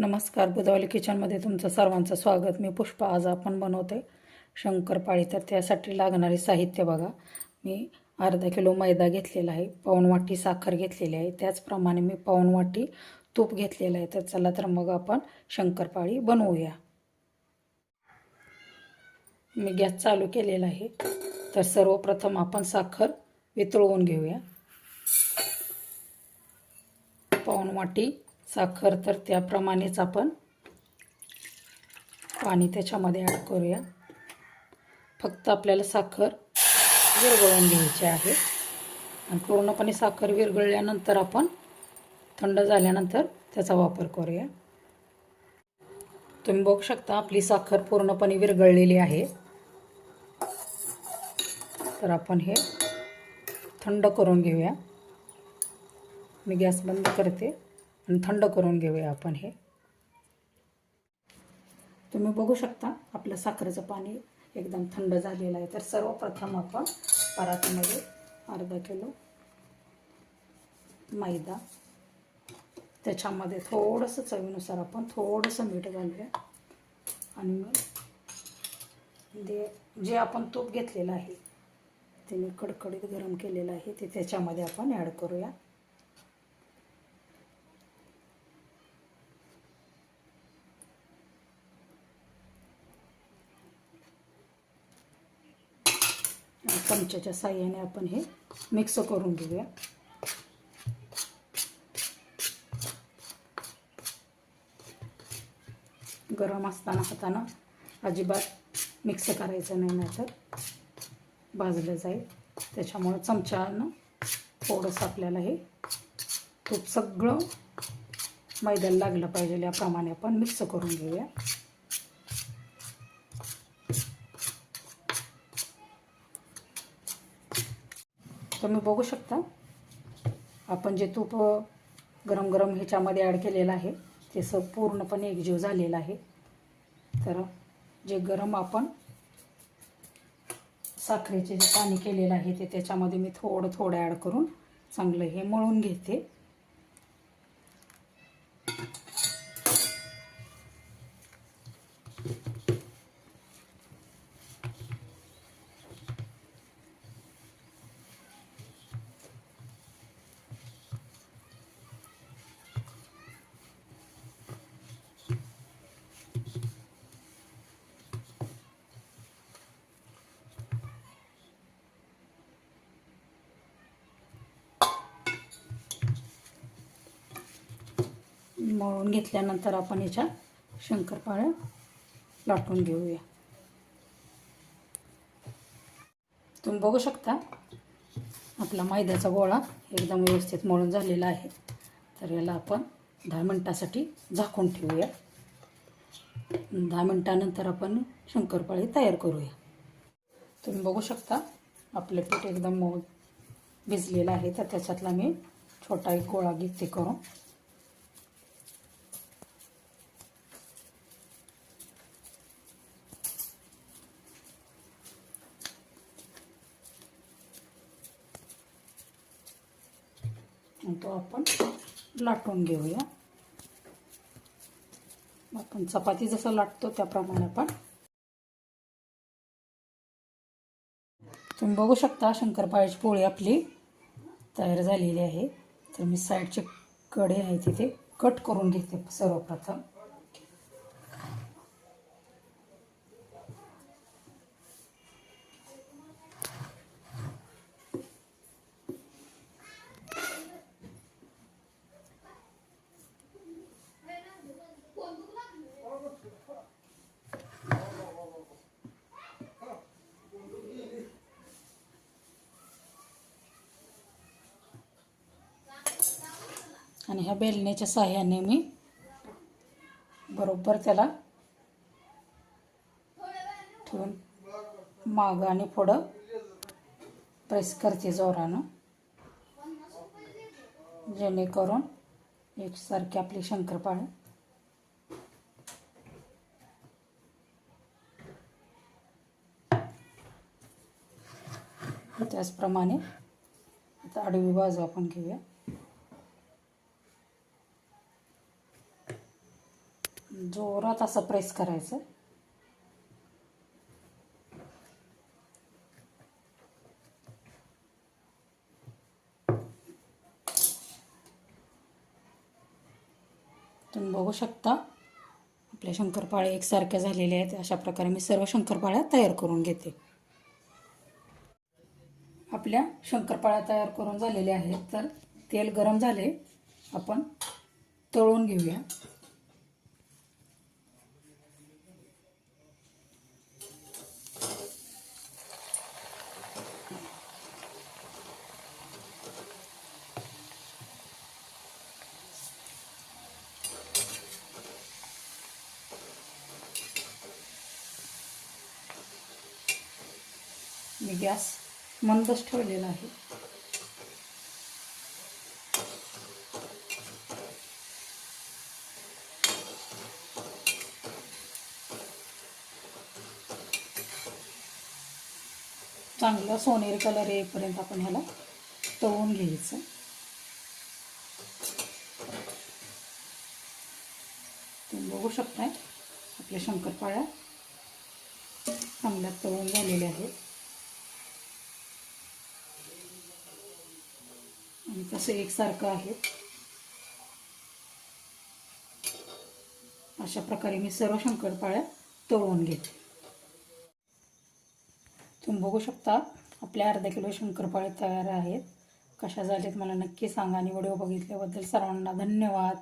नमस्कार बुधावली किचनमध्ये तुमचं सर्वांचं स्वागत. मी पुष्पा आज आपण बनवते शंकरपाळी. तर त्यासाठी लागणारे साहित्य बघा. मी अर्धा किलो मैदा घेतलेला आहे पाऊण वाटी साखर घेतलेली आहे. त्याचप्रमाणे मी पाऊण वाटी तूप घेतलेलं आहे. तर चला तर मग आपण शंकरपाळी बनवूया. मी गॅस चालू केलेला आहे. तर सर्वप्रथम आपण साखर वितळवून घेऊया. पाऊण वाटी साखर तर त्याप्रमाणेच आपण पाणी त्याच्यामध्ये ॲड करूया. फक्त आपल्याला साखर विरघळून घ्यायची आहे. आणि पूर्णपणे साखर विरघळल्यानंतर आपण थंड झाल्यानंतर त्याचा वापर करूया. तुम्ही बघू शकता आपली साखर पूर्णपणे विरघळलेली आहे. तर आपण हे थंड करून घेऊया. मी गॅस बंद करते. आणि थंड करून घेऊया आपण हे. तुम्ही बघू शकता आपलं साखरेचं पाणी एकदम थंड झालेलं आहे. तर सर्वप्रथम आपण परातीमध्ये अर्धा किलो मैदा त्याच्यामध्ये थोडंसं चवीनुसार आपण थोडंसं मीठ घालूया. आणि मग जे जे आपण तूप घेतलेलं आहे ते मी कडकडीत गरम केलेलं आहे ते त्याच्यामध्ये आपण ॲड करूया. चमच्याच्या साह्याने आपण हे मिक्स करून घेऊया. गरम असताना हातानं अजिबात मिक्स करायचं नाही नाहीतर भाजलं जाईल. त्याच्यामुळं चमच्यानं थोडंसं आपल्याला हे तूप सगळं मैद्याला लागलं पाहिजे याप्रमाणे आपण मिक्स करून घेऊया. तुम्ही बघू शकता. आपण जे तूप गरम गरम ह्याच्यामध्ये ॲड केलेलं आहे ते स पूर्णपणे एकजीव झालेलं आहे. तर जे गरम आपण साखरेचे जे पाणी केलेलं आहे ते त्याच्यामध्ये मी थोडं थोडं ॲड करून चांगलं हे मळून घेते. मळून घेतल्यानंतर आपण याच्या शंकरपाळ्या लाटून घेऊया. तुम्ही बघू शकता आपला मैद्याचा गोळा एकदम व्यवस्थित मळून झालेला आहे. तर याला आपण दहा मिनटासाठी झाकून ठेवूया. दहा मिनटानंतर आपण शंकरपाळी तयार करूया. तुम्ही बघू शकता आपलं पीठ एकदम मऊ भिजलेलं आहे. तर त्याच्यातला मी छोटा एक गोळा घेते करून. आणि तो आपण लाटून घेऊया. आपण चपाती जसं लाटतो त्याप्रमाणे आपण तुम्ही बघू शकता शंकरपाळ्याची पोळी आपली तयार झालेली आहे. तर मी साईडचे कडे आहे तिथे कट करून घेते सर्वप्रथम. आणि ह्या बेलण्याच्या साह्याने मी बरोबर त्याला ठेवून मागं आणि पुढं प्रेस करते जोरानं. जेणेकरून एकसारखी आपली शंकरपाळी त्याचप्रमाणे आता आडवी बाजू आपण घेऊया. जोरात असं प्रेस करायचं तुम्ही बघू शकता. आपले शंकरपाळे एकसारखे झालेले आहेत. अशा प्रकारे मी सर्व शंकरपाळ्या तयार करून घेते. आपल्या शंकरपाळ्या तयार करून झालेल्या आहेत. तर तेल गरम झाले. आपण तळून घेऊया. मी गॅस मंदच ठेवलेला आहे. चांगला सोनेरी कलर येईपर्यंत आपण ह्याला तळून घ्यायचं. तुम्ही बघू शकताय आपल्या शंकरपाळ्या चांगल्या तळून झालेल्या आहेत. आणि तसं एकसारखं आहे अशा प्रकारे मी सर्व शंकरपाळ्या तळून घेते. तुम्ही बघू शकता आपल्या अर्धा किलो शंकरपाळे तयार आहेत. कशा झालेत मला नक्की सांगा आणि व्हिडिओ बघितल्याबद्दल सर्वांना धन्यवाद.